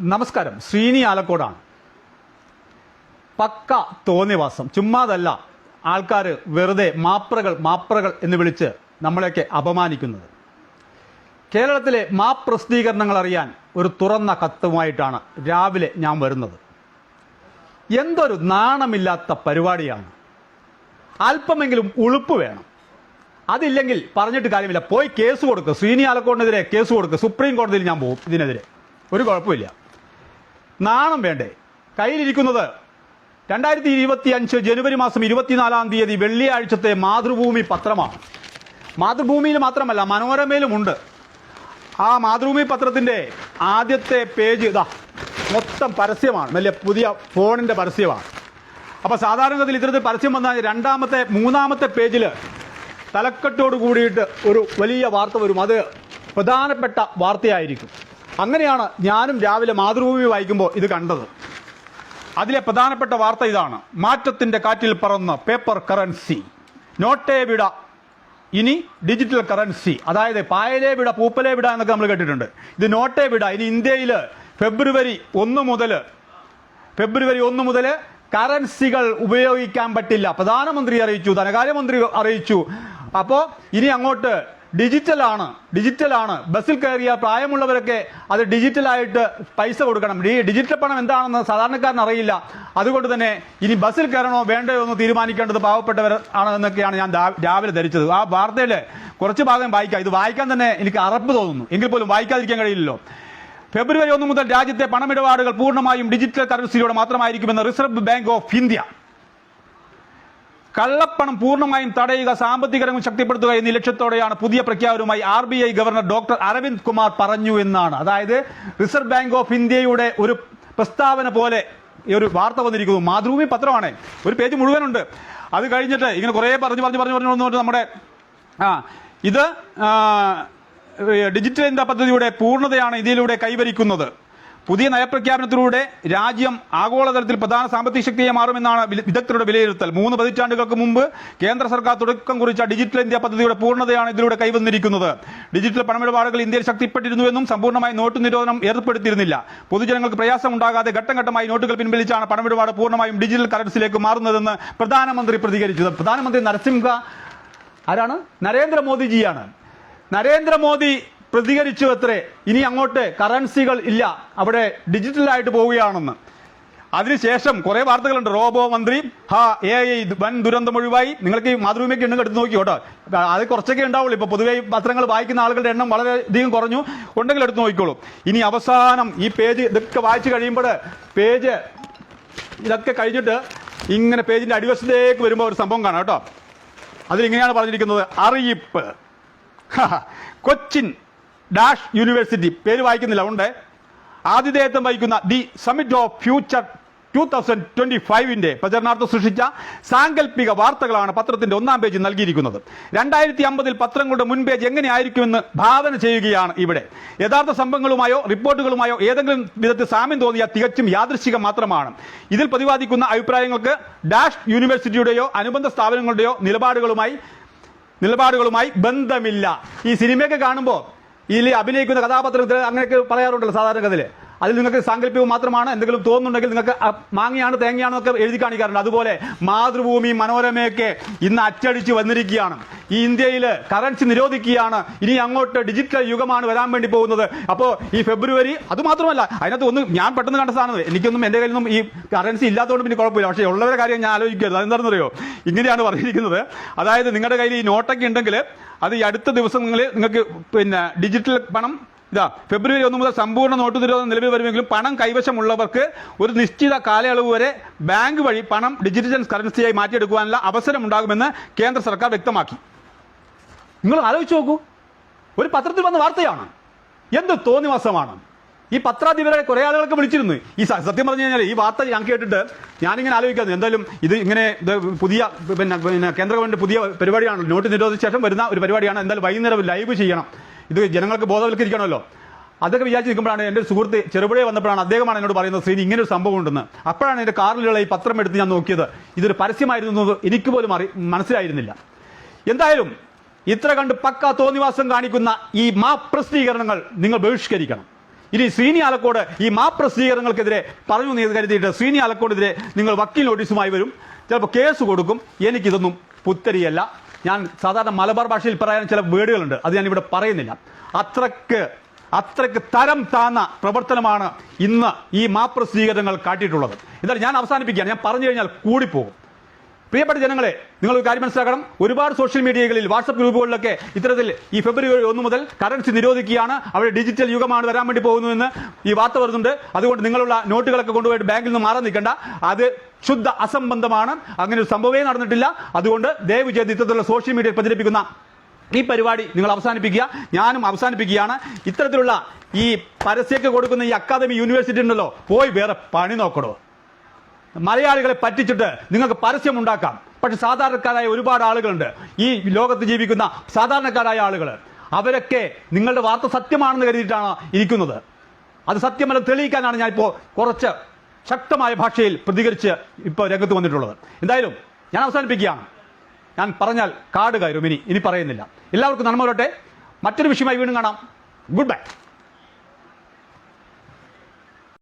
നമസ്കാരം. ശ്രീനി ആലക്കോടാണ്. പക്ക തോന്നിവാസം. ചുമ്മാതല്ല ആൾക്കാർ വെറുതെ മാപ്രകൾ മാപ്രകൾ എന്ന് വിളിച്ച് നമ്മളെയൊക്കെ അപമാനിക്കുന്നത്. കേരളത്തിലെ മാപ്പ് പ്രസിദ്ധീകരണങ്ങൾ അറിയാൻ ഒരു തുറന്ന കത്തുമായിട്ടാണ് രാവിലെ ഞാൻ വരുന്നത്. എന്തൊരു നാണമില്ലാത്ത പരിപാടിയാണ്. അല്പമെങ്കിലും ഉളുപ്പ് വേണം. അതില്ലെങ്കിൽ പറഞ്ഞിട്ട് കാര്യമില്ല. പോയി കേസ് കൊടുക്കുക ശ്രീനി ആലക്കോടിനെതിരെ കേസ് കൊടുക്കുക സുപ്രീം കോടതിയിൽ ഞാൻ പോകും ഇതിനെതിരെ. ഒരു കുഴപ്പമില്ല. നാണം വേണ്ടേ? കയ്യിലിരിക്കുന്നത് രണ്ടായിരത്തി ഇരുപത്തി അഞ്ച് ജനുവരി മാസം ഇരുപത്തിനാലാം തീയതി വെള്ളിയാഴ്ചത്തെ മാതൃഭൂമി പത്രമാണ്. മാതൃഭൂമിയിൽ മാത്രമല്ല മനോരമയിലും ഉണ്ട്. ആ മാതൃഭൂമി പത്രത്തിന്റെ ആദ്യത്തെ പേജ് ഇതാ മൊത്തം പരസ്യമാണ്. വലിയ പുതിയ ഫോണിന്റെ പരസ്യമാണ്. അപ്പൊ സാധാരണഗതിയിൽ ഇത്തരത്തിൽ പരസ്യം വന്നാൽ രണ്ടാമത്തെ മൂന്നാമത്തെ പേജിൽ തലക്കെട്ടോട് കൂടിയിട്ട് ഒരു വലിയ വാർത്ത വരും. അത് പ്രധാനപ്പെട്ട വാർത്തയായിരിക്കും. അങ്ങനെയാണ് ഞാനും രാവിലെ മാതൃഭൂമി വായിക്കുമ്പോൾ ഇത് കണ്ടത്. അതിലെ പ്രധാനപ്പെട്ട വാർത്ത ഇതാണ്. മാറ്റത്തിന്റെ കാറ്റിൽ പറന്ന് പേപ്പർ കറൻസി നോട്ടേ വിട. ഇനി ഡിജിറ്റൽ കറൻസി അതായത് പായലേ വിട പൂപ്പലേ വിട എന്നൊക്കെ നമ്മൾ കേട്ടിട്ടുണ്ട്. ഇത് നോട്ടേ വിട. ഇനി ഇന്ത്യയിൽ ഫെബ്രുവരി ഒന്ന് മുതൽ ഫെബ്രുവരി ഒന്ന് മുതൽ കറൻസികൾ ഉപയോഗിക്കാൻ പറ്റില്ല. പ്രധാനമന്ത്രി അറിയിച്ചു ധനകാര്യമന്ത്രി അറിയിച്ചു. അപ്പോൾ ഇനി അങ്ങോട്ട് ഡിജിറ്റലാണ് ഡിജിറ്റലാണ്. ബസ്സിൽ കയറിയ പ്രായമുള്ളവരൊക്കെ അത് ഡിജിറ്റലായിട്ട് പൈസ കൊടുക്കണം. ഈ ഡിജിറ്റൽ പണം എന്താണെന്ന് സാധാരണക്കാരൻ അറിയില്ല. അതുകൊണ്ട് തന്നെ ഇനി ബസ്സിൽ കയറണോ വേണ്ടയോ എന്ന് തീരുമാനിക്കേണ്ടത് പാവപ്പെട്ടവർ ആണ് എന്നൊക്കെയാണ് ഞാൻ രാവിലെ ധരിച്ചത്. ആ വാർത്തയിൽ കുറച്ച് ഭാഗം വായിക്കാം. ഇത് വായിക്കാൻ തന്നെ എനിക്ക് അറപ്പ് തോന്നുന്നു. എങ്കിൽ പോലും വായിക്കാതിരിക്കാൻ കഴിയില്ലല്ലോ. ഫെബ്രുവരി ഒന്ന് മുതൽ രാജ്യത്തെ പണമിടപാടുകൾ പൂർണമായും ഡിജിറ്റൽ കറൻസിയിലൂടെ മാത്രമായിരിക്കുമെന്ന് റിസർവ് ബാങ്ക് ഓഫ് ഇന്ത്യ കള്ളപ്പണം പൂർണമായും തടയുക സാമ്പത്തിക രംഗം ശക്തിപ്പെടുത്തുക എന്നീ ലക്ഷ്യത്തോടെയാണ് പുതിയ പ്രഖ്യാപനവുമായി R B I governor doctor Aravind Kumar പറഞ്ഞു എന്നാണ്. അതായത് റിസർവ് ബാങ്ക് ഓഫ് ഇന്ത്യയുടെ ഒരു പ്രസ്താവന പോലെ ഈ ഒരു വാർത്ത വന്നിരിക്കുന്നു. മാതൃഭൂമി പത്രമാണേ. ഒരു പേജ് മുഴുവനുണ്ട്. അത് കഴിഞ്ഞിട്ട് ഇങ്ങനെ കുറേ പറഞ്ഞു പറഞ്ഞു പറഞ്ഞു പറഞ്ഞു വന്നിട്ട് നമ്മുടെ ആ ഇത് ഡിജിറ്റൽ ഇന്ത്യ പദ്ധതിയുടെ പൂർണതയാണ് ഇതിലൂടെ കൈവരിക്കുന്നത്. പുതിയ നയപ്രഖ്യാപനത്തിലൂടെ രാജ്യം ആഗോളതലത്തിൽ പ്രധാന സാമ്പത്തിക ശക്തിയെ മാറുമെന്നാണ് വിദഗ്ധരുടെ വിലയിരുത്തൽ. മൂന്ന് പതിറ്റാണ്ടുകൾക്ക് മുമ്പ് കേന്ദ്ര സർക്കാർ തുടക്കം കുറിച്ച ഡിജിറ്റൽ ഇന്ത്യ പദ്ധതിയുടെ പൂർണതയാണ് ഇതിലൂടെ കൈവന്നിരിക്കുന്നത്. ഡിജിറ്റൽ പണമിടപാടുകൾ ഇന്ത്യയിൽ ശക്തിപ്പെട്ടിരുന്നുവെന്നും സമ്പൂർണമായി നോട്ട് നിരോധനം ഏർപ്പെടുത്തിയിരുന്നില്ല. പൊതുജനങ്ങൾക്ക് പ്രയാസം ഉണ്ടാകാതെ ഘട്ടം ഘട്ടമായി നോട്ടുകൾ പിൻവലിച്ചാണ് പണമിടപാട് പൂർണമായും ഡിജിറ്റൽ കറൻസിയിലേക്ക് മാറുന്നതെന്ന് പ്രധാനമന്ത്രി പ്രതികരിച്ചത് പ്രധാനമന്ത്രി നരസിംഹ ആരാണ്? നരേന്ദ്രമോദിജിയാണ്. നരേന്ദ്രമോദി പ്രതികരിച്ചു അത്രേ ഇനി അങ്ങോട്ട് കറൻസികൾ ഇല്ല. അവിടെ ഡിജിറ്റലായിട്ട് പോവുകയാണെന്ന്. അതിനുശേഷം കുറേ വാർത്തകളുണ്ട്. റോബോ മന്ത്രി ഹാ എ ഐ വൻ ദുരന്തം ഒഴിവായി. നിങ്ങൾക്ക് ഈ മാതൃഭൂമിയൊക്കെ ഉണ്ടെങ്കിൽ എടുത്ത് നോക്കി കേട്ടോ. അത് കുറച്ചൊക്കെ ഉണ്ടാവുള്ളൂ. ഇപ്പൊ പൊതുവേ പത്രങ്ങൾ വായിക്കുന്ന ആളുകളുടെ എണ്ണം വളരെയധികം കുറഞ്ഞു. ഉണ്ടെങ്കിൽ എടുത്ത് നോക്കിക്കോളൂ. ഇനി അവസാനം ഈ പേജ് ഇതൊക്കെ വായിച്ചു കഴിയുമ്പോൾ പേജ് ഇതൊക്കെ കഴിഞ്ഞിട്ട് ഇങ്ങനെ പേജിന്റെ അടിവശത്തേക്ക് വരുമ്പോൾ ഒരു സംഭവം കാണാം കേട്ടോ. അതിലിങ്ങനെയാണ് പറഞ്ഞിരിക്കുന്നത്. അറിയിപ്പ്. Cochin dash university. പേര് വായിക്കുന്നില്ല ഉണ്ട്. ആതിഥേയത്വം വഹിക്കുന്ന the summit of future two thousand twenty ഫൈവിന്റെ പ്രചരണാർത്ഥം സൃഷ്ടിച്ച സാങ്കല്പിക വാർത്തകളാണ് പത്രത്തിന്റെ ഒന്നാം പേജിൽ നൽകിയിരിക്കുന്നത്. രണ്ടായിരത്തി അമ്പതിൽ പത്രങ്ങളുടെ മുൻപേജ് എങ്ങനെയായിരിക്കുമെന്ന് ഭാവന ചെയ്യുകയാണ് ഇവിടെ. യഥാർത്ഥ സംഭവങ്ങളുമായോ റിപ്പോർട്ടുകളുമായോ ഏതെങ്കിലും വിധത്തിൽ സാമ്യം തോന്നിയ തികച്ചും യാദൃശികം മാത്രമാണ്. ഇതിൽ പ്രതിപാദിക്കുന്ന അഭിപ്രായങ്ങൾക്ക് ഡാഷ് യൂണിവേഴ്സിറ്റിയുടെയോ അനുബന്ധ സ്ഥാപനങ്ങളുടെയോ നിലപാടുകളുമായി നിലപാടുകളുമായി ബന്ധമില്ല. ഈ സിനിമയൊക്കെ കാണുമ്പോൾ ഇതിൽ അഭിനയിക്കുന്ന കഥാപാത്രത്തിൽ അങ്ങനെയൊക്കെ പറയാറുണ്ടല്ലോ സാധാരണഗതിയിൽ. അതിൽ നിങ്ങൾക്ക് സാങ്കല്പികം മാത്രമാണ് എന്തെങ്കിലും തോന്നുന്നുണ്ടെങ്കിൽ നിങ്ങൾക്ക് മാങ്ങിയാണ് മാങ്ങയാണ് തേങ്ങയാണെന്നൊക്കെ എഴുതി കാണിക്കാറുണ്ട്. അതുപോലെ മാതൃഭൂമി മനോരമയൊക്കെ ഇന്ന് അച്ചടിച്ച് വന്നിരിക്കുകയാണ്. ഈ ഇന്ത്യയിൽ കറൻസി നിരോധിക്കുകയാണ്. ഇനി അങ്ങോട്ട് ഡിജിറ്റൽ യുഗമാണ് വരാൻ വേണ്ടി പോകുന്നത്. അപ്പോൾ ഈ ഫെബ്രുവരി അതുമാത്രമല്ല അതിനകത്ത് ഒന്ന് ഞാൻ പെട്ടെന്ന് കണ്ട സാധനം എനിക്കൊന്നും എന്റെ കയ്യിൽ നിന്നും ഈ കറൻസി ഇല്ലാത്തതുകൊണ്ട് പിന്നെ കുഴപ്പമില്ല. പക്ഷേ ഉള്ളവരുടെ കാര്യം ഞാൻ ആലോചിക്കരുത്. അതെന്താണെന്നറിയോ? ഇങ്ങനെയാണ് പറഞ്ഞിരിക്കുന്നത്. അതായത് നിങ്ങളുടെ കയ്യിൽ ഈ നോട്ടൊക്കെ ഉണ്ടെങ്കിൽ അത് ഈ അടുത്ത ദിവസങ്ങളിൽ നിങ്ങൾക്ക് പിന്നെ ഡിജിറ്റൽ പണം ഇതാ ഫെബ്രുവരി ഒന്ന് മുതൽ സമ്പൂർണ നോട്ട് നിരോധനം നിലവിൽ വരുമെങ്കിലും പണം കൈവശമുള്ളവർക്ക് ഒരു നിശ്ചിത കാലയളവ് വരെ ബാങ്ക് വഴി പണം ഡിജിറ്റൽ കറൻസിയായി മാറ്റിയെടുക്കുവാനുള്ള അവസരം ഉണ്ടാകുമെന്ന് കേന്ദ്ര സർക്കാർ വ്യക്തമാക്കി. നിങ്ങൾ ആലോചിച്ച് നോക്കൂ. ഒരു പത്രത്തിൽ വന്ന വാർത്തയാണ്. എന്ത് തോന്നിവാസമാണ്. ഈ പത്രാധിപരെ കുറേ ആളുകളൊക്കെ വിളിച്ചിരുന്നു. ഈ സത്യം പറഞ്ഞു കഴിഞ്ഞാൽ ഈ വാർത്ത ഞാൻ കേട്ടിട്ട് ഞാനിങ്ങനെ ആലോചിക്കുന്നു എന്തായാലും ഇത് ഇങ്ങനെ പുതിയ പിന്നെ പിന്നെ കേന്ദ്ര ഗവൺമെന്റ് പുതിയ പരിപാടിയാണ് നോട്ട് നിരോധിച്ച ശേഷം വരുന്ന ഒരു പരിപാടിയാണ്. എന്തായാലും വൈകുന്നേരം ലൈവ് ചെയ്യണം. ഇത് ജനങ്ങൾക്ക് ബോധവൽക്കരിക്കണമല്ലോ. അതൊക്കെ വിചാരിച്ച് നിൽക്കുമ്പോഴാണ് എന്റെ സുഹൃത്ത് ചെറുപുഴയെ വന്നപ്പോഴാണ് അദ്ദേഹമാണ് എന്നോട് പറയുന്നത് ശ്രീ ഇങ്ങനെ ഒരു സംഭവം ഉണ്ടെന്ന്. അപ്പോഴാണ് എന്റെ കാറിലുള്ള ഈ പത്രം എടുത്ത് ഞാൻ നോക്കിയത്. ഇതൊരു പരസ്യമായിരുന്നു എനിക്ക് പോലും അറി മനസ്സിലായിരുന്നില്ല. എന്തായാലും ഇത്ര കണ്ട് പക്ക തോന്നിവാസം കാണിക്കുന്ന ഈ മാ പ്രസിദ്ധീകരണങ്ങൾ നിങ്ങൾ ബഹിഷ്കരിക്കണം. ഇനി ശ്രീനി ആലക്കോട് ഈ മാ പ്രസിദ്ധീകരണങ്ങൾക്കെതിരെ പറഞ്ഞു കരുതിയിട്ട് ശ്രീനി ആലക്കോടെതിരെ നിങ്ങൾ വക്കീൽ നോട്ടീസുമായി വരും. ചിലപ്പോൾ കേസ് കൊടുക്കും. എനിക്കിതൊന്നും പുത്തരിയല്ല. ഞാൻ സാധാരണ മലബാർ ഭാഷയിൽ പറയാൻ ചില വേടുകളുണ്ട്. അത് ഞാൻ ഇവിടെ പറയുന്നില്ല. അത്രയ്ക്ക് അത്രയ്ക്ക് തരം താന്ന പ്രവർത്തനമാണ് ഇന്ന് ഈ മാപ്രസ്വീകരണങ്ങൾ കാട്ടിയിട്ടുള്ളത്. എന്തായാലും ഞാൻ അവസാനിപ്പിക്കുകയാണ്. ഞാൻ പറഞ്ഞു കഴിഞ്ഞാൽ കൂടിപ്പോകും. പ്രിയപ്പെട്ട ജനങ്ങളെ നിങ്ങൾ ഒരു കാര്യം മനസ്സിലാക്കണം. ഒരുപാട് സോഷ്യൽ മീഡിയകളിൽ വാട്സപ്പ് ഗ്രൂപ്പുകളിലൊക്കെ ഇത്തരത്തിൽ ഈ ഫെബ്രുവരി ഒന്ന് മുതൽ കറൻസി നിരോധിക്കുകയാണ്. അവിടെ ഡിജിറ്റൽ യുഗമാണ് വരാൻ വേണ്ടി പോകുന്നതെന്ന് ഈ വാർത്ത വരുന്നുണ്ട്. അതുകൊണ്ട് നിങ്ങളുള്ള നോട്ടുകളൊക്കെ കൊണ്ടുപോയിട്ട് ബാങ്കിൽ നിന്ന് മാറാൻ നിൽക്കണ്ട. അത് ശുദ്ധ അസംബന്ധമാണ്. അങ്ങനെ ഒരു സംഭവമേ നടന്നിട്ടില്ല. അതുകൊണ്ട് ദയവ് ചെയ്ത് ഇത്തരത്തിലുള്ള സോഷ്യൽ മീഡിയയിൽ പ്രചരിപ്പിക്കുന്ന ഈ പരിപാടി നിങ്ങൾ അവസാനിപ്പിക്കുക. ഞാനും അവസാനിപ്പിക്കുകയാണ്. ഇത്തരത്തിലുള്ള ഈ പരസ്യമൊക്കെ കൊടുക്കുന്ന ഈ അക്കാദമി യൂണിവേഴ്സിറ്റി ഉണ്ടല്ലോ പോയി വേറെ പണി നോക്കണോ? മലയാളികളെ പറ്റിച്ചിട്ട് നിങ്ങൾക്ക് പരസ്യം ഉണ്ടാക്കാം. പക്ഷെ സാധാരണക്കാരായ ഒരുപാട് ആളുകളുണ്ട്. ഈ ലോകത്ത് ജീവിക്കുന്ന സാധാരണക്കാരായ ആളുകൾ അവരൊക്കെ നിങ്ങളുടെ വാർത്ത സത്യമാണെന്ന് കരുതിയിട്ടാണ് ഇരിക്കുന്നത്. അത് സത്യമല്ല തെളിയിക്കാനാണ് ഞാൻ ഇപ്പോൾ കുറച്ച് ശക്തമായ ഭാഷയിൽ പ്രതികരിച്ച് ഇപ്പോൾ രംഗത്ത് വന്നിട്ടുള്ളത്. എന്തായാലും ഞാൻ അവസാനിപ്പിക്കുകയാണ്. ഞാൻ പറഞ്ഞാൽ കാട് കയറും ഇനി. ഇനി പറയുന്നില്ല. എല്ലാവർക്കും നന്മ വരട്ടെ. മറ്റൊരു വിഷയമായി വീണ്ടും കാണാം. Good bye